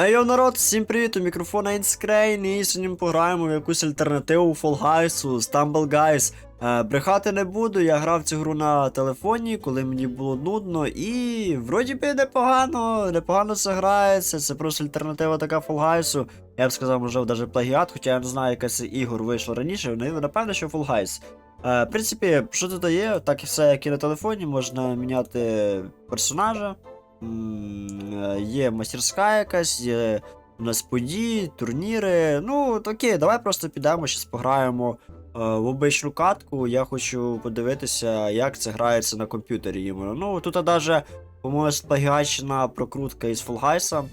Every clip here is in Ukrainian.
Ей, йо, народ, всім привіт, у мікрофона Інскрейн, і сьогодні пограємо в якусь альтернативу Fall Guys, Stumble Guys. Е, брехати не буду, я грав цю гру на телефоні, коли мені було нудно, і вроді би непогано, непогано це грається, це просто альтернатива така Fall Guys. Я б сказав, можливо, навіть плагіат, хоча я не знаю, яка з ігор вийшло раніше, ну, напевно, що Fall Guys. Е, в принципі, що тут є, так і все, як і на телефоні, можна міняти персонажа. Е, Є мастерська якась, є у нас події, турніри. Ну, окей, давай просто підемо, щас пограємо е, в обичну катку. Я хочу подивитися, як це грається на комп'ютері іменно. Ну, тут навіть, по-моєму, сплагіачена прокрутка із. М,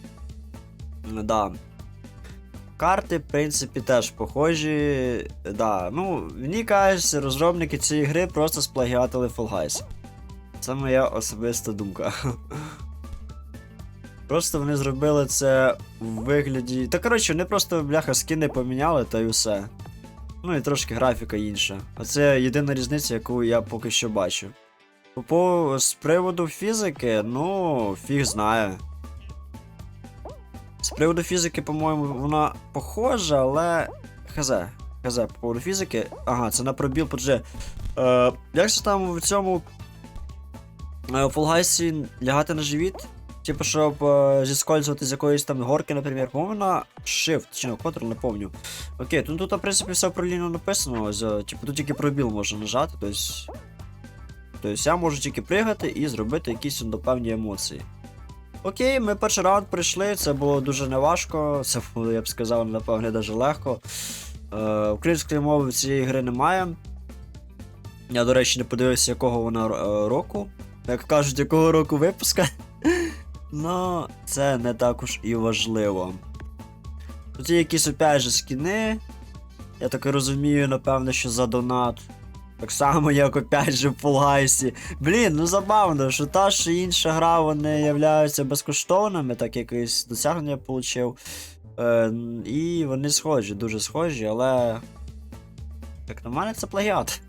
Да. Карти, в принципі, теж похожі. Да. Ну, мені кажеться, розробники цієї гри просто сплагіатили Fall Це моя особиста думка. Просто вони зробили це в вигляді. Та коротше, вони просто бляха скини поміняли та й усе. Ну і трошки графіка інша. А це єдина різниця, яку я поки що бачу. По з приводу фізики, ну, фіг знає. З приводу фізики, по-моєму, вона похожа, але. Хз. Хз, по поводу фізики. Ага, це на пробіл, подже. Е, як же там в цьому. е, Fall Guys лягати на живіт? Типу, щоб е, зіскользувати з якоїсь там горки, наприклад, по-моєму, на Shift чи на Ctrl, не помню. Окей, тут, тут, в принципі, все проліно написано. За, типу, тут тільки пробіл можна нажати, тобто. Я можу тільки пригати і зробити якісь ну, певні емоції. Окей, ми перший раунд прийшли, це було дуже неважко, це було, я б сказав, напевне, дуже легко. Е, української мови цієї гри немає. Я, до речі, не подивився, якого вона е, року. Як кажуть, якого року випуска. Ну, це не також і важливо. Тут є якісь опять же скіни. Я так і розумію, напевно, що за донат. Так само, як опять же в Fall Guys. Блін, ну забавно, що та що інша гра, вони являються безкоштовними, так якесь досягнення я отримав. Е, і вони схожі, дуже схожі, але. Як на мене, це плагіат.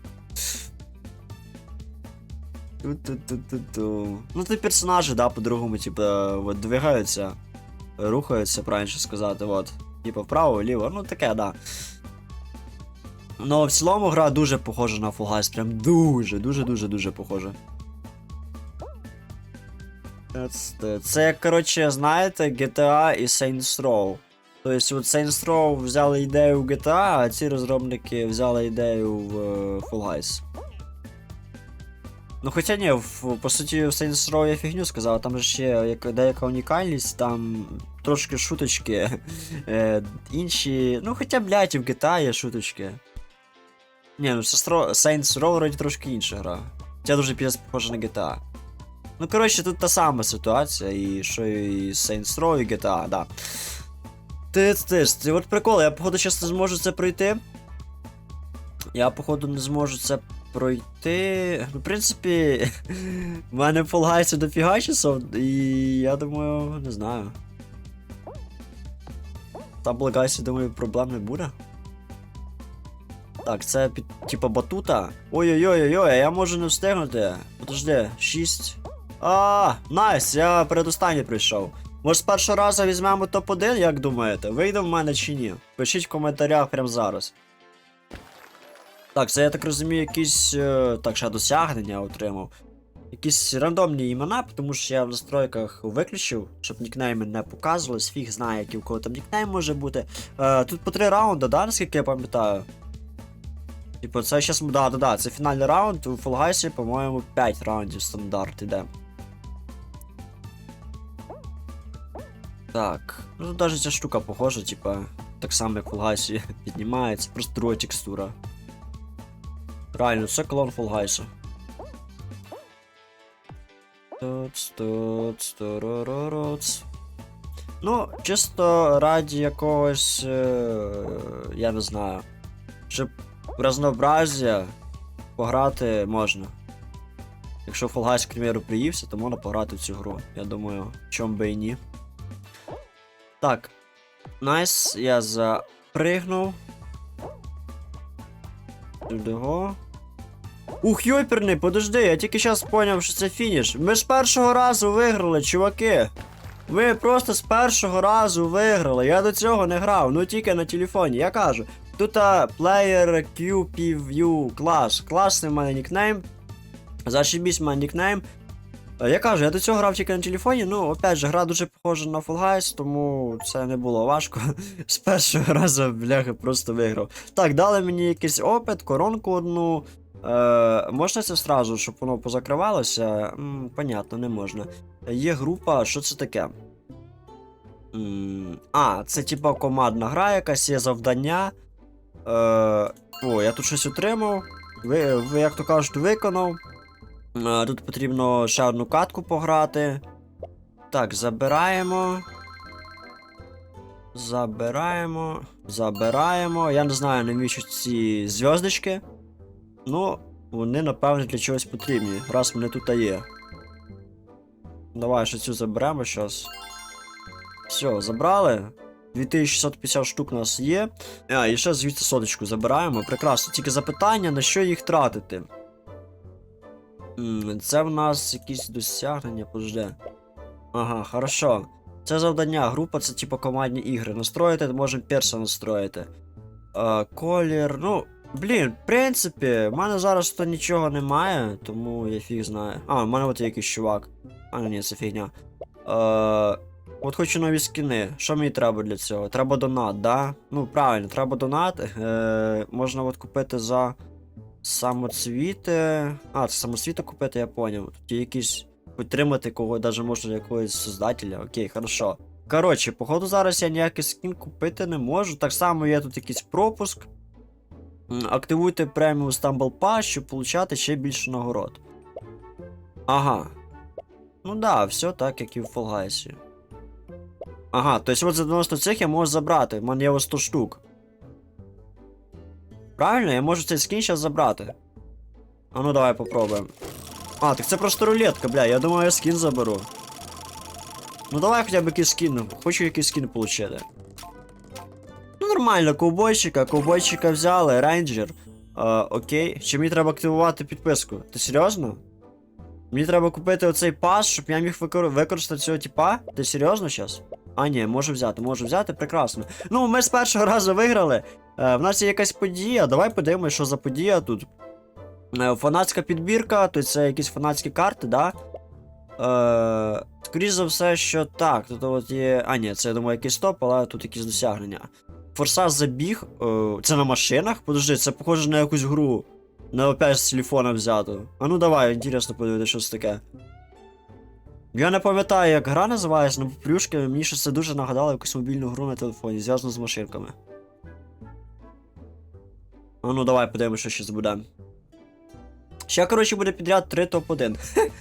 Ту-ту-ту-ту-ту. Ну, ти персонажі, да, по-другому, типу, от, двигаються, рухаються, правильно сказати, от. Типу, вправо, вліво, ну таке, да. Ну, в цілому гра дуже похожа на Fall Guys, прям дуже, дуже, дуже, дуже похожа. Це, це коротше, знаєте, GTA і Saints Row. Тобто, от Saints Row взяли ідею в GTA, а ці розробники взяли ідею в е, Fall Guys. Ну хоча ні, в, по суті, в Saints Row я фігню сказав, там же ще деяка унікальність, там трошки шуточки. Е, інші. Ну хоча, блядь, і в GTA є шуточки. Ні, ну Saints Row, вроді трошки інша гра. Ця дуже п'єс похожа на GTA. Ну, коротше, тут та сама ситуація, і що і Saints Row, і GTA, да. Тиц, тиц, ти от прикол, я походу зараз не зможу це пройти. Я, походу, не зможу це пройти. Ну, в принципі, в мене Fall дофіга часов, і я думаю, не знаю. Там в думаю, проблем не буде. Так, це під, типа батута. Ой-ой-ой-ой, я можу не встигнути. Подожди, 6. А, найс, я передостанній прийшов. Може з першого разу візьмемо топ-1, як думаєте? Вийде в мене чи ні? Пишіть в коментарях прямо зараз. Так, це я так розумію, якісь. е, Так, ще досягнення отримав. Якісь рандомні імена, тому що я в настройках виключив, щоб нікнейми не показувались. Фіг знає, який у кого там нікнейм може бути. Е, тут по три раунди, да, наскільки я пам'ятаю. Типу, це щас. Да, да, да, це фінальний раунд. У Guys, по-моєму, 5 раундів стандарт іде. Так. Ну тут навіть ця штука похожа, типа, так само, як в Guys піднімається, просто друга текстура. Реально, це клон Guys. Туц, туц, туруруруц. Ну, чисто раді якогось. Е, я не знаю. Щоб разнообразія пограти можна. Якщо Guys, к примеру, приївся, то можна пограти в цю гру. Я думаю, чом би і ні. Так. Найс, я запригнув. Туди-го. Ух, йоперний, подожди, я тільки зараз поняв, що це фініш. Ми ж першого разу виграли, чуваки. Ви просто з першого разу виграли. Я до цього не грав, ну тільки на телефоні. Я кажу, тут а, player QPView клас. Класний в мене нікнейм. Зашибісь в мене нікнейм. Я кажу, я до цього грав тільки на телефоні, ну, опять же, гра дуже похожа на Fall Guys, тому це не було важко. З першого разу, бляха, просто виграв. Так, дали мені якийсь опит, коронку одну. Е, можна це сразу, щоб воно позакривалося? М, понятно, не можна. Є група, що це таке? М, а, це типа командна гра, якась є завдання. Е, о, я тут щось отримав. Ви, ви як то кажуть, виконав. Е, Тут потрібно ще одну катку пограти. Так, забираємо. Забираємо. Забираємо. Я не знаю, навіщо ці зв'язочки. Ну, вони, напевно, для чогось потрібні, раз вони тут є. Давай ще цю заберемо щас. Все, забрали. 2650 штук у нас є. А, і ще звідси соточку забираємо. Прекрасно. Тільки запитання, на що їх тратити. Це в нас якісь досягнення, подожди. Ага, хорошо. Це завдання, група це типу командні ігри. Настроїти, можемо перса настроїти. Колір, ну. Блін, в принципі, в мене зараз тут нічого немає, тому я фіг знаю. А, в мене от є якийсь чувак. А, ні, це фігня. Е, от хочу нові скіни. Що мені треба для цього? Треба донат, да? Ну, правильно, треба донат. Е, можна от купити за самоцвіти. А, це самоцвіти купити, я поняв. Тут є якісь. Підтримати кого, даже можна якогось создателя. Окей, хорошо. Коротше, походу зараз я ніякий скін купити не можу. Так само є тут якийсь пропуск. Активуйте преміум Stumble Pass, щоб получати ще більше нагород. Ага. Ну да, все так, як і в Fall Guys. Ага, тобто от за 90 цих я можу забрати. В мене є ось 100 штук. Правильно, я можу цей скін зараз забрати. А ну давай попробуємо. А, так це просто рулетка, бля, я думаю, я скін заберу. Ну давай хоча б якийсь скін. Хочу якийсь скін получити. Нормально, ковбойчика, ковбойчика взяли, рейнджер. А, окей. Чи мені треба активувати підписку? Ти серйозно? Мені треба купити оцей пас, щоб я міг викор... використати цього типа? Ти серйозно зараз? А, ні, можу взяти, можу взяти, прекрасно. Ну, ми з першого разу виграли. Е, в нас є якась подія. Давай подивимось, що за подія тут. Е, фанатська підбірка, то це якісь фанатські карти, да? Е, скоріше за все, що так. Тут от є. А, ні, це я думаю, якийсь стоп, але тут якісь досягнення. Форсаж забіг. Е, це на машинах? Подожди, це похоже на якусь гру. На опять з телефона взято. А ну давай, інтересно подивитися, що це таке. Я не пам'ятаю, як гра називається, але плюшки мені щось це дуже нагадало якусь мобільну гру на телефоні, зв'язану з машинками. А ну давай подивимося, що щось буде. Ще, коротше, буде підряд 3 топ-1.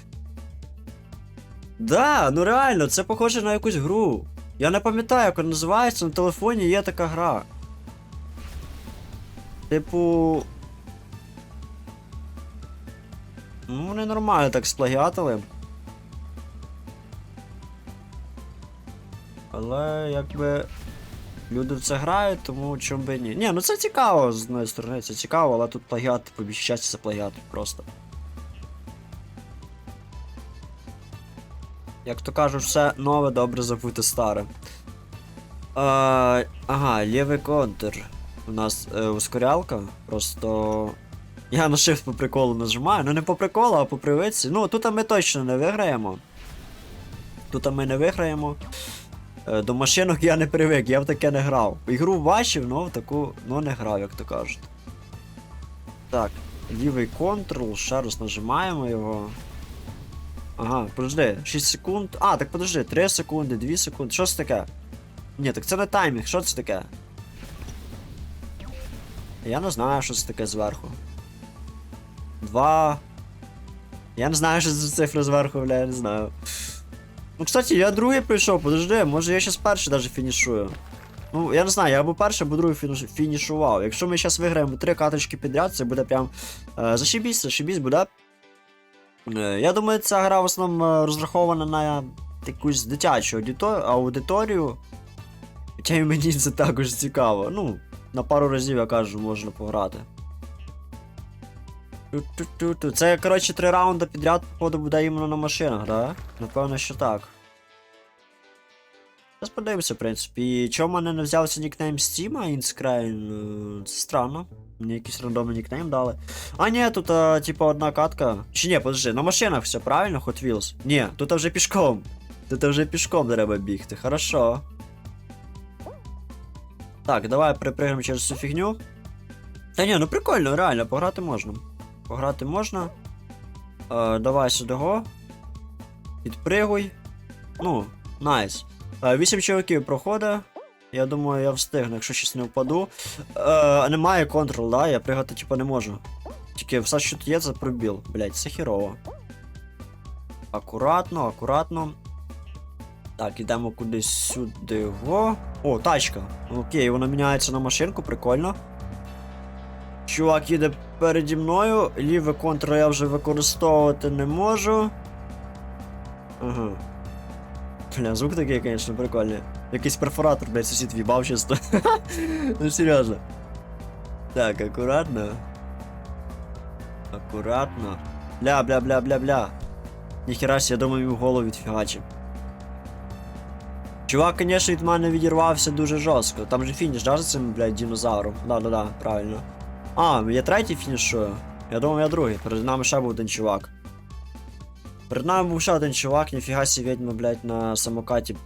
Да, ну реально, це похоже на якусь гру. Я не пам'ятаю, як вона називається, на телефоні є така гра. Типу. Ну, вони нормально так сплагіатили. Але якби. Люди в це грають, тому чому би ні. Ні, ну це цікаво з одної сторони, це цікаво, але тут плагіат, по більшій часті це плагіат просто. Як то кажуть, все нове добре забути старе. А, ага, лівий контур. У нас е, ускорялка. Просто. Я на shift по приколу нажимаю. Ну не по приколу, а по привичці. Ну, тут ми точно не виграємо. Тут ми не виграємо. Е, До машинок я не привик, я в таке не грав. Ігру бачив, але в таку ну, не грав, як то кажуть. Так, лівий контрол, ще раз нажимаємо його. Ага, подожди, 6 секунд. А, так подожди, 3 секунди, 2 секунди. Що це таке? Ні, так це не таймінг, що це таке? Я не знаю, що це таке зверху. Два. Я не знаю, що це за цифра зверху, бля, я не знаю. Ну, кстати, я другий прийшов, подожди, може я щас перший даже фінішую. Ну, я не знаю, я або перший, або другий фініш- фінішував. Якщо ми зараз виграємо три каточки підряд, це буде прям. Е, зашибісь, зашибісь буде. Е, я думаю, ця гра в основному е, розрахована на якусь дитячу аудиторію. Хоча і мені це також цікаво. Ну, на пару разів я кажу, можна пограти. Це, коротше, три раунди підряд, походу, буде іменно на машинах, да? Напевно, що так. Зараз подивимося, в принципі. І чому мене не взявся нікнейм Стіма Інскрайн? Е, Це странно. Мені якийсь рандомний нікнейм дали. А ні, тут, а, типа, одна катка. Чи ні, подожди, на машинах все правильно, Hot Wheels? Ні, тут вже пішком. Тут вже пішком треба бігти. Хорошо. Так, давай припригнемо через цю фігню. Та ні, ну прикольно, реально, пограти можна. Пограти можна. Е, давай сюди. Підпригуй. Ну, найс. Е, Вісім чоловіків проходить. Я думаю, я встигну, якщо щось не впаду. Е, немає контрол, да? Я пригати типа не можу. Тільки все, що тут є, це пробіл. Блять, це хірово. Акуратно, акуратно. Так, ідемо кудись сюди. Го. О, тачка. Окей, вона міняється на машинку, прикольно. Чувак їде переді мною, ліве контра я вже використовувати не можу. Ага. Бля, звук такий, звісно, прикольний. Якийсь перфоратор, блядь, сусід в'їбав чисто. ну серйозно. Так, акуратно. Акуратно. Бля, бля, бля, бля, бля. Ніхера я думаю, йому голову відфігачив. Чувак, конечно, від мене відірвався дуже жорстко. Там же фініш, да, за цим, блядь, динозавром. Да-да-да, правильно. А, я третій фінішую. Я думав, я другий. Перед нами ще був один чувак. Перед нами був ще один чувак, ніфіга сі відьма, блядь, на самокаті.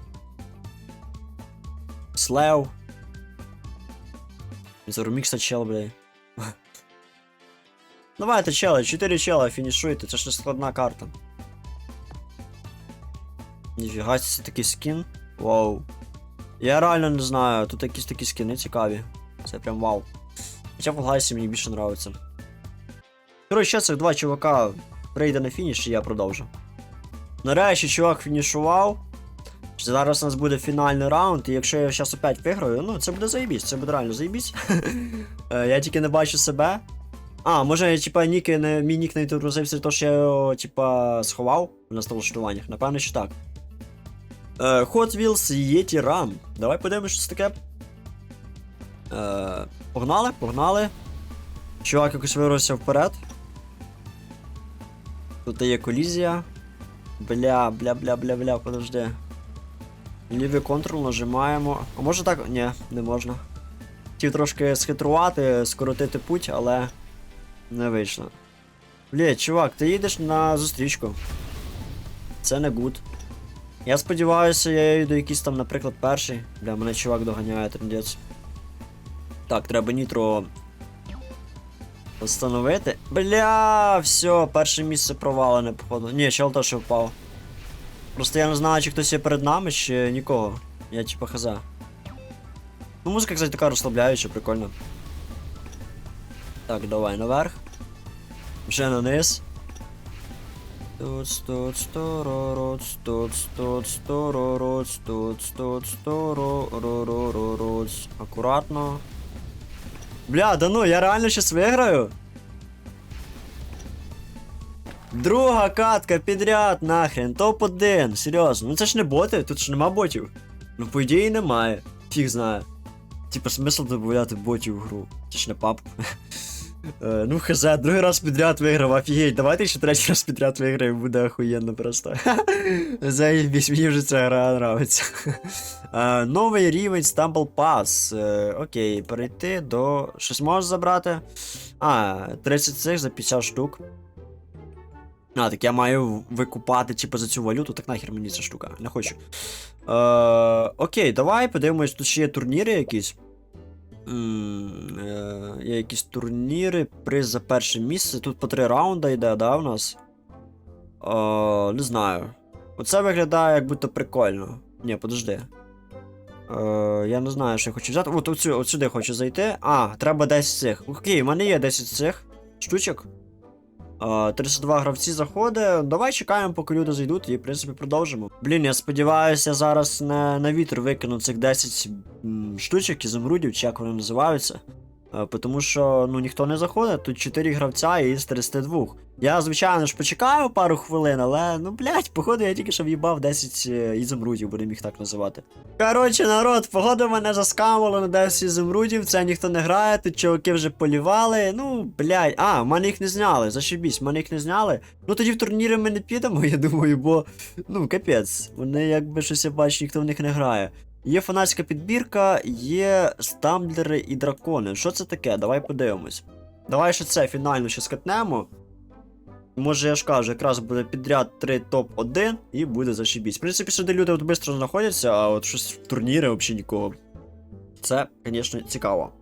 Слев. Зарумікса чел, блядь. Давайте, чели, 4 чела, фінішуйте, це ж не складна карта. Ніфіга це такий скін. Вау. Я реально не знаю, тут якісь такі скини цікаві. Це прям вау. Хоча в Гайсі мені більше нравиться. Коротше, цих два чувака прийде на фініш і я продовжу. Нарешті чувак фінішував. Зараз у нас буде фінальний раунд, і якщо я зараз опять виграю, ну це буде заєбісь, це буде реально заєбісь. Е, я тільки не бачу себе. А, може, типа, ніки не, мій нік не відобразився, то що я його, типа, сховав на налаштуваннях. Напевно, що так. Е, Hot Wheels Yeti Ram. Давай подивимось, що це таке. Е, погнали, погнали. Чувак якось вирвався вперед. Тут є колізія. Бля, бля, бля, бля, бля, подожди. Лівий контрол нажимаємо. А може так? Ні, не можна. Хотів трошки схитрувати, скоротити путь, але не вийшло. Бля, чувак, ти їдеш на зустрічку. Це не гуд. Я сподіваюся, я їду якийсь там, наприклад, перший. Бля, мене чувак доганяє, трендець. Так, треба нітро. Встановити. Бля, все, перше місце провалене, походу. Ні, чел теж впав. Просто я не знаю, чи хтось є перед нами, чи нікого. Я типа хз. Ну, музика, кстати, така розслабляюча, прикольно. Так, давай наверх. Вже на низ. Тут, тут, сторорот, тут, тут, сторорот, тут, тут, сторорот. Акуратно. Бля, да ну, я реально щас виграю. Друга катка підряд, нахрен, топ-1, серйозно. Ну це ж не боти, тут ж нема ботів. Ну, по ідеї, немає. Фіг знає. Типа смисл додати ботів в гру. Це ж не пап. Е, ну хз, другий раз підряд виграв, офігеть, давайте ще третій раз підряд виграємо, буде охуєнно просто. Заєбісь, мені вже ця гра нравиться. Е, новий рівень Stumble Pass. Е, окей, перейти до. Щось можеш забрати? А, 30 цих за 50 штук. А, так я маю викупати, типу, за цю валюту, так нахер мені ця штука, не хочу. Е, окей, давай подивимось, тут ще є турніри якісь. М, е, Є якісь турніри, приз за перше місце. Тут по три раунди йде, да, у нас? Е, не знаю. Оце виглядає як будто прикольно. Ні, подожди. Е, я не знаю, що я хочу взяти. От, от сюди хочу зайти. А, треба 10 цих. Окей, у мене є 10 цих штучок. Е, 32 гравці заходить. Давай чекаємо, поки люди зайдуть, і в принципі продовжимо. Блін, я сподіваюся, зараз не на вітер викину цих 10 м, штучок ізумрудів, чи як вони називаються. Е, Тому що ну ніхто не заходить, тут 4 гравця і з 32. Я, звичайно ж, почекаю пару хвилин, але ну блять, походу я тільки що в'їбав 10 е, ізумрудів, будемо їх так називати. Коротше, народ, походу мене заскамували на 10 ізумрудів, це ніхто не грає, тут чуваки вже полівали. Ну, блять, а, в мене їх не зняли, зашибісь, мене їх не зняли. Ну тоді в турніри ми не підемо, я думаю, бо ну капець, вони якби щось я бачу, ніхто в них не грає. Є фанатська підбірка, є стамблери і дракони. Що це таке? Давай подивимось. Давай ще це фінально ще скатнемо. Може, я ж кажу, якраз буде підряд 3 топ-1 і буде зашибісь. В принципі, сюди люди от швидко знаходяться, а от щось в турніри взагалі нікого. Це, звісно, цікаво.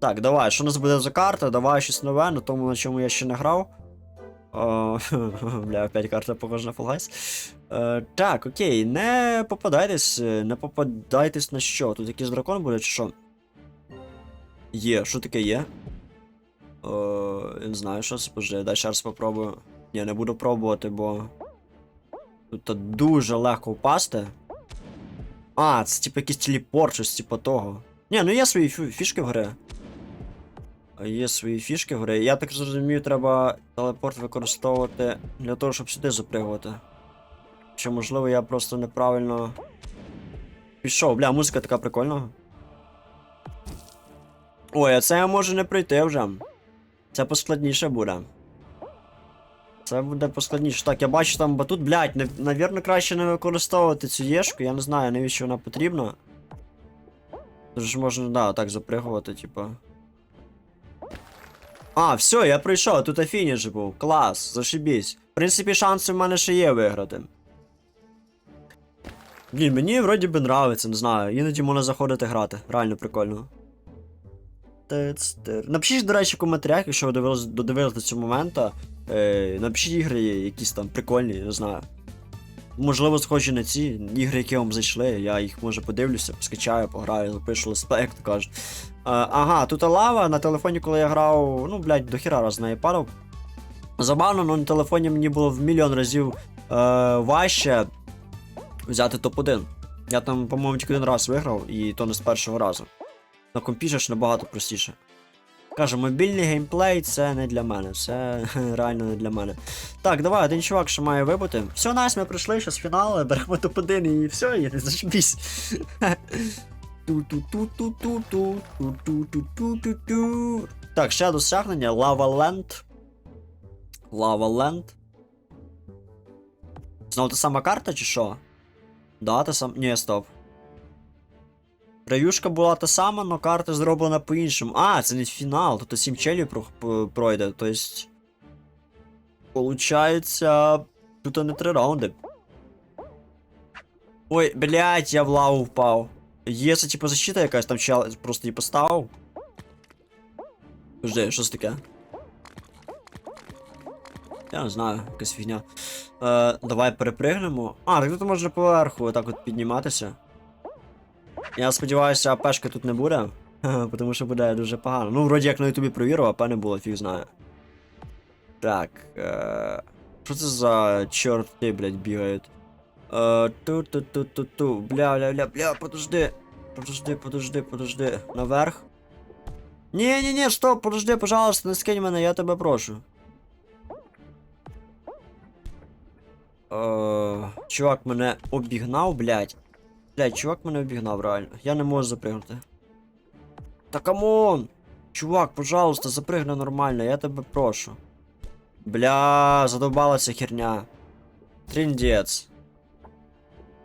Так, давай, що у нас буде за карта? Давай щось нове, на тому, на чому я ще не грав. О, бля, опять карта похожа на Fall Guys. Е, так, окей, не попадайтесь, е, не попадайтесь на що. Тут якийсь дракон буде, чи що? Є, що таке є? Е, не знаю, що це дай ще раз попробую. Ні, не буду пробувати, бо. Тут дуже легко впасти. А, це типу якийсь телепорт, щось типу того. Ні, ну є свої фішки в гри. Є свої фішки в гри. Я так зрозумію, треба телепорт використовувати для того, щоб сюди запригувати. Чи можливо я просто неправильно. Пішов, бля, музика така прикольна. Ой, а це я можу не пройти вже. Це поскладніше буде. Це буде поскладніше. Так, я бачу там батут, блядь, нав- навірно, краще не використовувати цю єшку, я не знаю, навіщо вона потрібна. Тут ж можна, да, так запригувати, типа. А, все, я пройшов, тут фініш був. Клас, зашибісь. В принципі, шанси в мене ще є виграти. Блін, мені вроді би нравиться, не знаю. Іноді можна заходити грати. Реально прикольно. Напишіть, до речі, в коментарях, якщо ви додивились, до цього моменту. Е, напишіть ігри, якісь там прикольні, не знаю. Можливо, схожі на ці ігри, які вам зайшли. Я їх може подивлюся, скачаю, пограю, запишу то кажуть. Е, ага, тут лава на телефоні, коли я грав, ну, блядь, до хіра раз неї падав. Забавно, але на телефоні мені було в мільйон разів е, важче взяти топ-1. Я там, по-моєму, тільки один раз виграв, і то не з першого разу. На компі ж набагато простіше. Кажу, мобільний геймплей це не для мене, це реально не для мене. Так, давай, один чувак ще має вибути. Все, найс, ми пройшли, зараз фінал, беремо топ-1 і все, і не зашибісь. Так, ще досягнення. Лава Ленд. Лава Ленд. Знову та сама карта, чи що? Да, та сам. Ні, стоп. Раюшка була та сама, але карта зроблена по-іншому. А, це не фінал, тут 7 челів пройде, то есть. Получається. Тут не три раунди. Ой, блядь, я в лаву впав. Є це типу защита якась там чел просто її поставив. Жди, що це таке? Я не знаю, якась фігня. Е, давай перепригнемо. А, так тут можна поверху отак от підніматися. Я сподіваюся, АПшки тут не буде. Тому що буде дуже погано. Ну, вроді як на ютубі провірив, АП не було, фіг знає. Так. Е... Що це за чорти, блядь, бігають? Е, ту-ту-ту-ту-ту. Бля, бля, бля, бля, подожди. Подожди, подожди, подожди. Наверх. Ні, ні, ні, стоп, подожди, пожалуйста, не скинь мене, я тебе прошу. Е, чувак мене обігнав, блядь. Блядь, чувак мене обігнав, реально. Я не можу запригнути. Та камон! Чувак, пожалуйста, запригни нормально, я тебе прошу. Бля, задовбалася херня. Тріндець.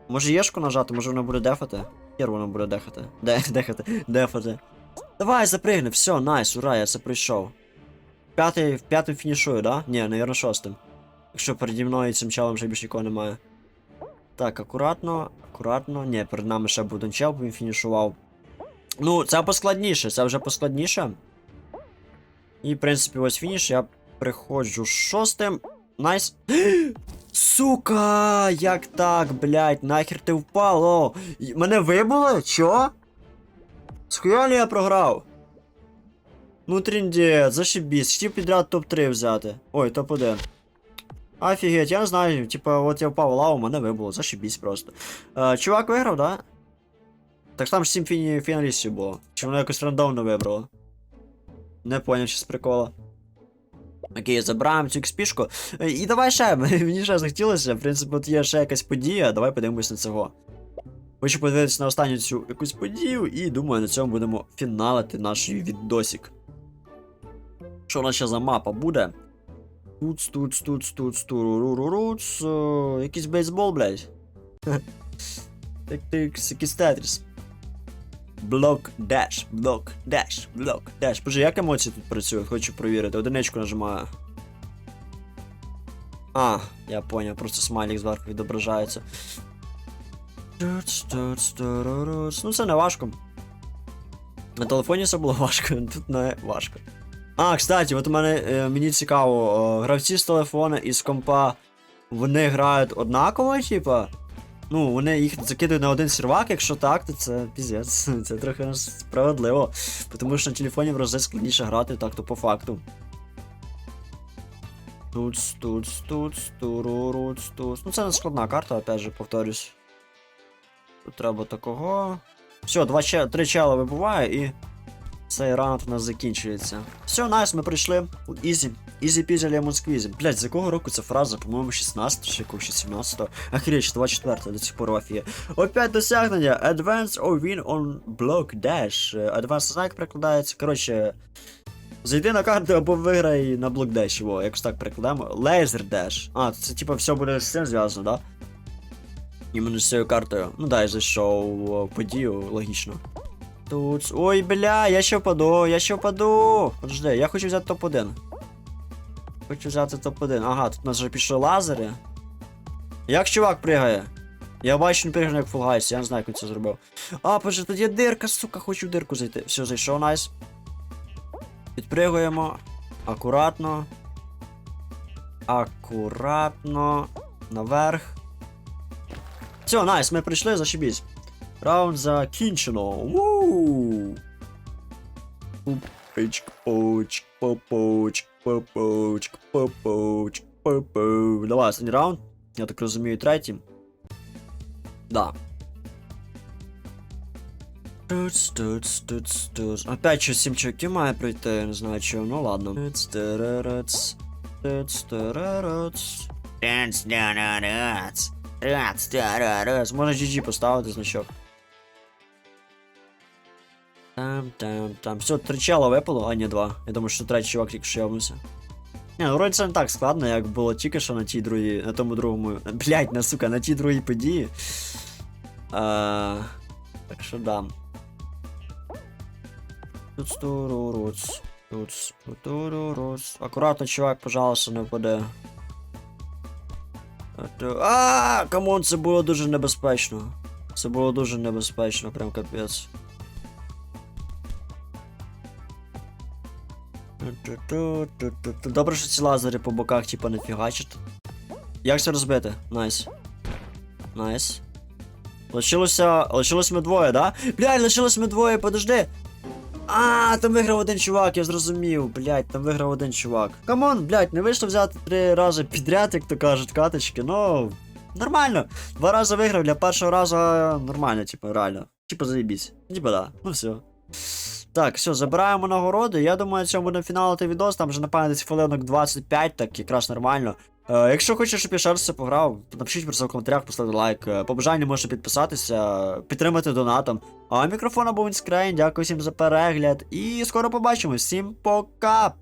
Може єшку нажати, може вона буде дефати? Хер вона буде дехати. Де, дехати, дефати. Давай, запригни, все, найс, ура, я це пройшов. П'ятий, п'ятим фінішую, да? Ні, навірно, шостим. Якщо переді мною цим челом вже більше нікого немає. Так, акуратно, акуратно. Ні, перед нами ще один бо він фінішував. Ну, це поскладніше, це вже поскладніше. І, в принципі, ось фініш, я приходжу шостим. Найс. Сука, як так, блядь, нахер ти впав? О, й- мене вибило? Чо? Схуя ли я програв? Ну, тріндець, зашибісь, хотів підряд топ-3 взяти. Ой, топ-1. Офігеть, я не знаю, типа, от я впав лаву, мене вибило, зашибісь просто. Е, чувак виграв, да? Так там ж 7 фіні... фіналістів було. Чи воно якось рандомно вибрало? Не поняв, що з прикола. Окей, забираємо цю експішку. Е, І давай ще, мені ще захотілося. В принципі, от є ще якась подія, давай подивимось на цього. Хочу подивитися на останню цю якусь подію, і думаю, на цьому будемо фіналити наш відосик. Що у нас ще за мапа буде? Туц, туц, туц, туц, туруруруруц. Е, Якийсь бейсбол, блядь. Тик тик якийсь тетріс. Блок деш, блок деш, блок деш. Боже, як емоції тут працюють? Хочу провірити. Одиничку нажимаю. А, я поняв, просто смайлик зверху відображається. Ну це не важко. На телефоні все було важко, тут не важко. А, кстати, от у мене е, мені цікаво, о, гравці з телефона і з компа, вони грають однаково, типа. Ну, вони їх закидують на один сервак, якщо так, то це піздець. Це трохи несправедливо. Тому що на телефоні в рази складніше грати, так то по факту. Туц, туц, туц, туруруц, туц. Ну це не складна карта, опять же, повторюсь. Тут треба такого. Все, два три чела вибуває і. Цей раунд у нас закінчується. Все, найс, ми прийшли. Ізі. Ізі пізі лемон сквізі. Блять, з якого року ця фраза? По-моєму, 16 чи якогось 17-го. Охренеть, 24 до цих пор вафіє. Опять досягнення. Advance or win on block dash. Е, Advance знак як перекладається. Коротше. Зайди на карту або виграй на блок деш. Во, якось так перекладаємо. Laser dash. А, це типа все буде з цим зв'язано, да? Іменно з цією картою. Ну да, я зайшов о, подію, логічно. Тут. Ой, бля, я ще впаду, я ще впаду. Подожди, я хочу взяти топ-1. Хочу взяти топ-1. Ага, тут у нас вже пішли лазери. Як чувак пригає? Я бачу, він пригає як фулгайс, я не знаю, як він це зробив. А, боже, тут є дирка, сука, хочу в дирку зайти. Все, зайшов, найс. Підпригуємо. Акуратно. Акуратно. Наверх. Все, найс, ми прийшли, зашибісь. Раунд закінчено. Вуу! Пупичк, попоуч, попоуч, попоу. Давай, останній раунд. Я так розумію, третій. Да. Туц, туц, туц, туц. Опять щось сім чуваків має пройти, я не знаю чого, ну ладно. Туц. Можна GG поставити значок. Там, там, там. Все, три чела випало, а не два. Я думаю, що третій чувак тільки що явився. Ні, ну вроді це не так складно, як було тільки що на тій другій, на тому другому. Блять, на сука, на тій другій події. А, так що да. Тут стуруруц. Тут стуруруц. Акуратно, чувак, пожалуйста, не впаде. А, камон, це було дуже небезпечно. Це було дуже небезпечно, прям капець. Добре, що ці лазери по боках, типа, не фігачать. Як це розбити? Найс. Найс. Лишилося. Лишилось ми двоє, да? Блядь, лишилось ми двоє, подожди. А, там виграв один чувак, я зрозумів, блядь, там виграв один чувак. Камон, блядь, не вийшло взяти три рази підряд, як то кажуть, каточки, ну. Нормально. Два рази виграв, для першого разу нормально, типу, реально. Типу, заєбісь. Типу, да. Ну все. Так, все, забираємо нагороди. Я думаю, цьому будемо фіналити відос. Там вже напевно десь хвилинок 25, так якраз нормально. Е, якщо хочеш, щоб я ще раз це пограв, напишіть про це в коментарях, поставте лайк. Побажання По бажанню можете підписатися, підтримати донатом. А мікрофон був Інскрейн, дякую всім за перегляд. І скоро побачимось. Всім пока!